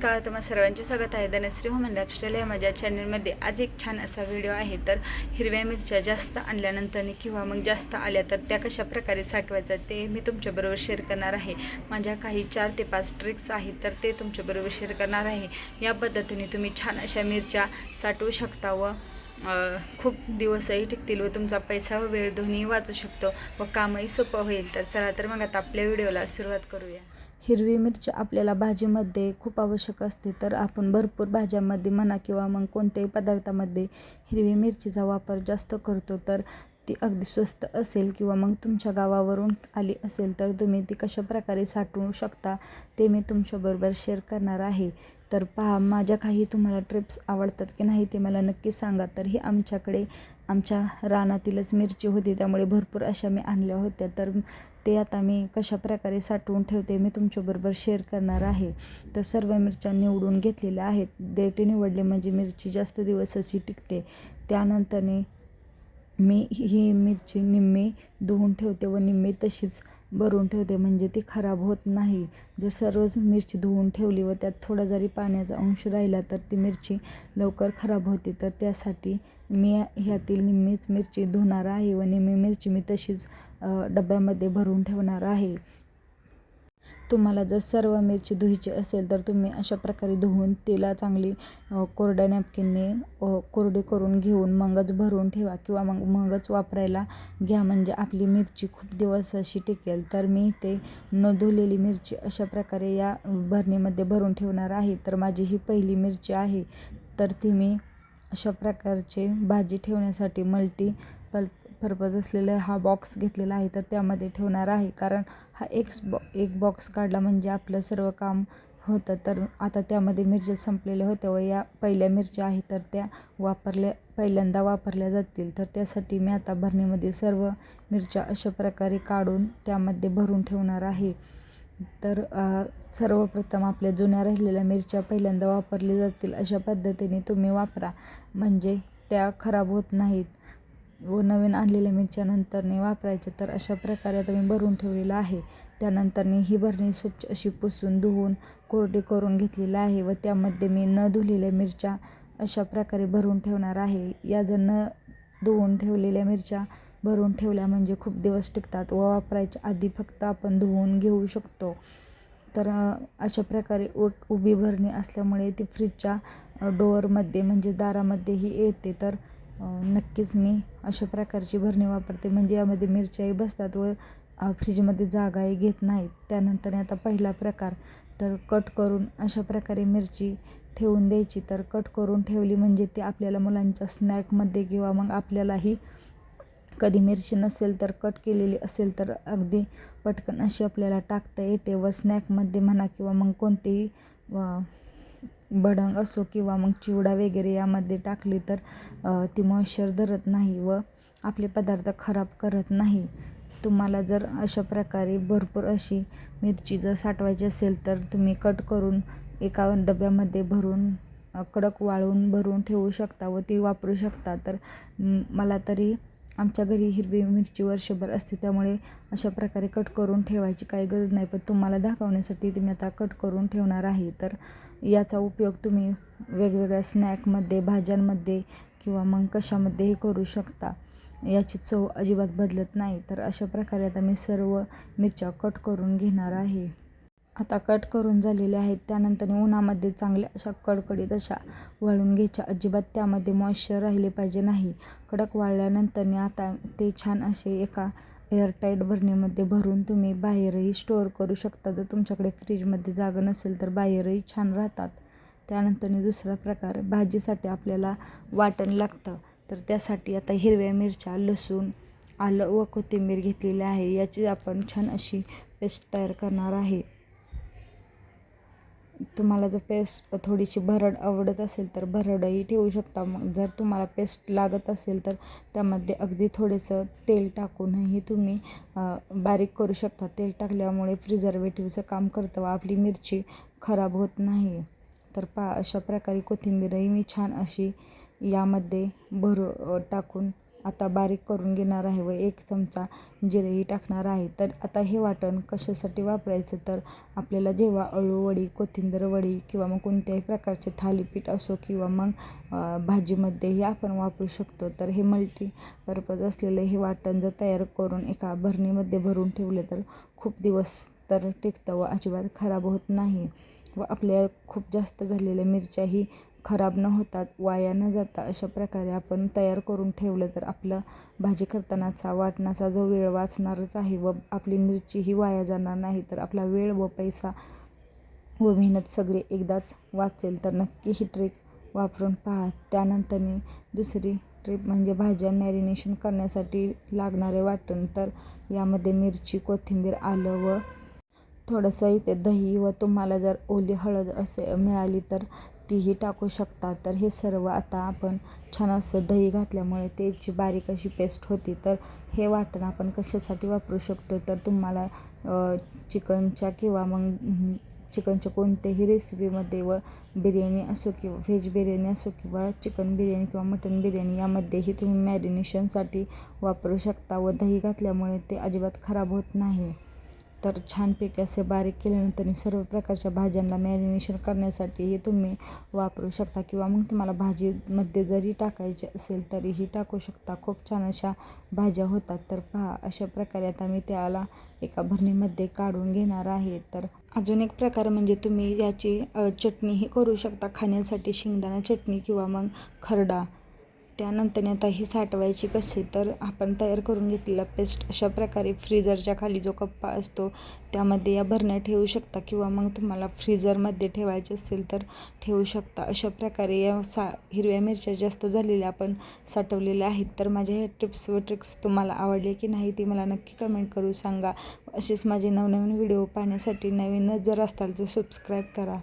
नमस्कार तुम्हा सर्वांचे स्वागत आहे. धनश्री होमन लाईफस्टाईल या माझ्या चॅनलमध्ये आज एक छान असा व्हिडिओ आहे. तर हिरव्या मिरच्या जास्त आणल्यानंतर किंवा मग जास्त आल्या तर त्या कशा प्रकारे साठवायच्या ते मी तुमच्याबरोबर शेअर करणार आहे. माझ्या काही चार ते पाच ट्रिक्स आहेत तर ते तुमच्याबरोबर शेअर करणार आहे. या पद्धतीने तुम्ही छान अशा मिरच्या साठवू शकता व खूप दिवसही टिकतील व तुमचा पैसा व वेळ दोन्ही वाचू शकतो. व कामही सोपं होईल. तर चला तर मग आता आपल्या व्हिडिओला सुरुवात करूया. हिरवी मिरची आपल्याला भाजीमध्ये खूप आवश्यक असते. तर आपण भरपूर भाज्यामध्ये म्हणा किंवा मग कोणत्याही पदार्थामध्ये हिरवी मिरचीचा वापर जास्त करतो. तर ती अगदी स्वस्त असेल किंवा मग तुमच्या गावावरून आली असेल तर तुम्ही ती कशा प्रकारे साठवू शकता ते मी तुमच्याबरोबर शेअर करणार आहे. तर पहा माझ्या काही तुम्हाला ट्रिप्स आवडतात की नाही ते मला नक्की सांगा. तर ही आमच्याकडे आमच्या रानातीलच मिरची होती त्यामुळे भरपूर अशा मी आणल्या होत्या. तर ते आता मी कशा प्रकारे साठवून ठेवते मी तुमच्याबरोबर शेअर करणार आहे. तर सर्व मिरच्या निवडून घेतलेल्या आहेत. देठी निवडले म्हणजे मिरची जास्त दिवस अशी टिकते. त्यानंतरने मी ही मिरची निम्मी धुवून ठेवते व निम्मी तशीच भरून ठेवते. म्हणजे ती खराब होत नाही. जर सर्वच मिरची धुवून ठेवली व त्यात थोडा जरी पाण्याचा अंश राहिला तर ती मिरची लवकर खराब होते. तर त्यासाठी मी ह्यातील निम्मीच मिरची धुणार आहे व निम्मी मिरची मी तशीच डब्यामध्ये भरून ठेवणार आहे. तुम्हाला जर सर्व मिरची धुवायची असेल तर तुम्ही अशा प्रकारे धुवून तिला चांगली कोरड्या नॅपकिनने कोरडे कोरडी करून घेऊन मगच भरून ठेवा किंवा मग मगच वापरायला घ्या. म्हणजे आपली मिरची खूप दिवस अशी टिकेल. तर मी ते न धुलेली मिरची अशा प्रकारे या भरणीमध्ये भरून ठेवणार आहे. तर माझी ही पहिली मिरची आहे. तर ती मी अशा प्रकारचे भाजी ठेवण्यासाठी मल्टी पल पर्पज असलेला हा बॉक्स घेतलेला आहे तर त्यामध्ये ठेवणार आहे. कारण हा एक बॉ एक बॉक्स काढला म्हणजे आपलं सर्व काम होतं. तर आता त्यामध्ये मिरच्या संपलेल्या होत्या व या पहिल्या मिरच्या आहेत तर त्या वापरल्या पहिल्यांदा वापरल्या जातील. तर त्यासाठी मी आता भरणीमध्ये सर्व मिरच्या अशा प्रकारे काढून त्यामध्ये भरून ठेवणार आहे. तर सर्वप्रथम आपल्या जुन्या राहिलेल्या मिरच्या पहिल्यांदा वापरल्या जातील अशा पद्धतीने तुम्ही वापरा. म्हणजे त्या खराब होत नाहीत. व नवीन आणलेल्या मिरच्यानंतरने वापरायच्या. तर अशा प्रकारे आता मी भरून ठेवलेलं आहे. त्यानंतरने ही भरणी स्वच्छ अशी पुसून धुवून कोरडी करून घेतलेली आहे व त्यामध्ये मी न धुलेल्या मिरच्या अशा प्रकारे भरून ठेवणार आहे. या जर न धुवून ठेवलेल्या मिरच्या भरून ठेवल्या म्हणजे खूप दिवस टिकतात व वापरायच्या आधी फक्त आपण धुवून घेऊ शकतो. तर अशा प्रकारे उ उभी भरणी असल्यामुळे ती फ्रीजच्या डोअरमध्ये म्हणजे दारामध्येही येते. तर नक्कीच मी अशा प्रकारची भरणी वापरते. म्हणजे यामध्ये मिरच्याही बसतात व फ्रीजमध्ये जागाही घेत नाहीत. त्यानंतर आता पहिला प्रकार तर कट करून अशा प्रकारे मिरची ठेवून द्यायची. तर कट करून ठेवली म्हणजे ती आपल्याला मुलांच्या स्नॅकमध्ये किंवा मग आपल्यालाही कधी मिरची नसेल तर कट केलेली असेल तर अगदी पटकन अशी आपल्याला टाकता येते व स्नॅकमध्ये म्हणा किंवा मग कोणतेही व भडंग असो किंवा मग चिवडा वगैरे यामध्ये टाकली तर ती मॉइश्चर धरत नाही व आपले पदार्थ खराब करत नाही. तुम्हाला जर अशा प्रकारे भरपूर अशी मिरची जर साठवायची असेल तर तुम्ही कट करून एका डब्यामध्ये भरून कडक वाळून भरून ठेवू शकता व ती वापरू शकता. तर मला तरी आमच्या घरी हिरवी मिरची वर्षभर असते त्यामुळे अशा प्रकारे कट करून ठेवायची काही गरज नाही. पण तुम्हाला दाखवण्यासाठी ती मी आता कट करून ठेवणार आहे. तर याचा उपयोग तुम्ही वेगवेगळ्या स्नॅकमध्ये भाज्यांमध्ये किंवा मग कशामध्येही करू शकता. याची चव अजिबात बदलत नाही. तर अशा प्रकारे आता मी सर्व मिरच्या कट करून घेणार आहे. आता कट करून झालेल्या आहेत. त्यानंतर उन्हामध्ये चांगल्या अशा कडकडीत अशा वाळून घ्यायच्या. अजिबात त्यामध्ये मॉइश्चर राहिले पाहिजे नाही. कडक वाळल्यानंतरने आता ते छान असे एका एअरटाईट भरणीमध्ये भरून तुम्ही बाहेरही स्टोअर करू शकता. जर तुमच्याकडे फ्रीजमध्ये जागा नसेल तर बाहेरही छान राहतात. त्यानंतरनी दुसरा प्रकार भाजीसाठी आपल्याला वाटण लागतं. तर त्यासाठी आता हिरव्या मिरच्या लसूण आलं व कोथिंबीर घेतलेली आहे. याची आपण छान अशी पेस्ट तयार करणार आहे. तुम्हाला जर पेस्ट थोडीशी भरड आवडत असेल तर भरडही ठेवू शकता. मग जर तुम्हाला पेस्ट लागत असेल तर त्यामध्ये अगदी थोडेसं तेल टाकूनही तुम्ही बारीक करू शकता. तेल टाकल्यामुळे प्रिझर्वेटिव्हचं काम करतं व आपली मिरची खराब होत नाही. तर पा अशा प्रकारे कोथिंबीरही मी छान अशी यामध्ये भरू टाकून आता बारीक करून घेणार आहे व एक चमचा जिरेही टाकणार आहे. तर आता हे वाटण कशासाठी वापरायचं? तर आपल्याला जेव्हा अळू वडी कोथिंबीर वडी किंवा मग कोणत्याही प्रकारचे थालीपीठ असो किंवा मग भाजीमध्येही आपण वापरू शकतो. तर हे मल्टी पर्पज असलेले हे वाटण जर तयार करून एका भरणीमध्ये भरून ठेवले तर खूप दिवस तर टिकतं व अजिबात खराब होत नाही. व आपल्या खूप जास्त झालेल्या मिरच्याही खराब न होतात वाया न जाता अशा प्रकारे आपण तयार करून ठेवलं तर आपलं भाजी करतानाचा वाटणाचा जो वेळ वाचणारच आहे व आपली मिरचीही वाया जाणार नाही तर आपला वेळ व पैसा व मेहनत सगळी एकदाच वाचेल. तर नक्की ही ट्रिक वापरून पहा. त्यानंतरनी दुसरी ट्रिप म्हणजे भाज्या मॅरिनेशन करण्यासाठी लागणारे वाटण. तर यामध्ये मिरची कोथिंबीर आलं व थोडंसं इथे दही व तुम्हाला जर ओली हळद असे मिळाली तर तीही टाकू शकता तर हे सर्व आता आपण छान असं दही घातल्यामुळे त्याची बारीक अशी पेस्ट होती तर हे वाटण आपण कशासाठी वापरू शकतो? तर तुम्हाला चिकनच्या किंवा मग चिकनच्या कोणत्याही रेसिपीमध्ये व बिर्याणी असो किंवा व्हेज बिर्याणी असो किंवा चिकन बिर्याणी किंवा मटन बिर्याणी यामध्येही तुम्ही मॅरिनेशनसाठी वापरू शकता व दही घातल्यामुळे ते अजिबात खराब होत नाही. तर छानपैकी असे बारीक केल्यानंतर सर्व प्रकारच्या भाज्यांना मॅरिनेशन करण्यासाठीही तुम्ही वापरू शकता. किंवा मग तुम्हाला भाजीमध्ये जरी टाकायची असेल तरीही टाकू शकता. खूप छान अशा भाज्या होतात. तर पहा अशा प्रकारे आता मी त्याला एका भरणीमध्ये काढून घेणार आहे. तर अजून एक प्रकार म्हणजे तुम्ही याची चटणीही करू शकता. खाण्यासाठी शेंगदाणा चटणी किंवा मग खरडा. त्यानंतर आता ही साठवायची कशी तर आपण तयार करून घेतलेला पेस्ट अशा प्रकारे फ्रीजरच्या खाली जो कप्पा असतो त्यामध्ये या भरण्या ठेवू शकता किंवा मग तुम्हाला फ्रीजरमध्ये ठेवायचे असेल तर ठेवू शकता. अशा प्रकारे या सा हिरव्या मिरच्या जास्त झालेल्या आपण साठवलेल्या आहेत. तर माझ्या हे टिप्स व ट्रिक्स तुम्हाला आवडले की नाही ती मला नक्की कमेंट करू सांगा. असेच माझे नवनवीन व्हिडिओ पाहण्यासाठी नवीनच जर असताल तर सबस्क्राईब करा.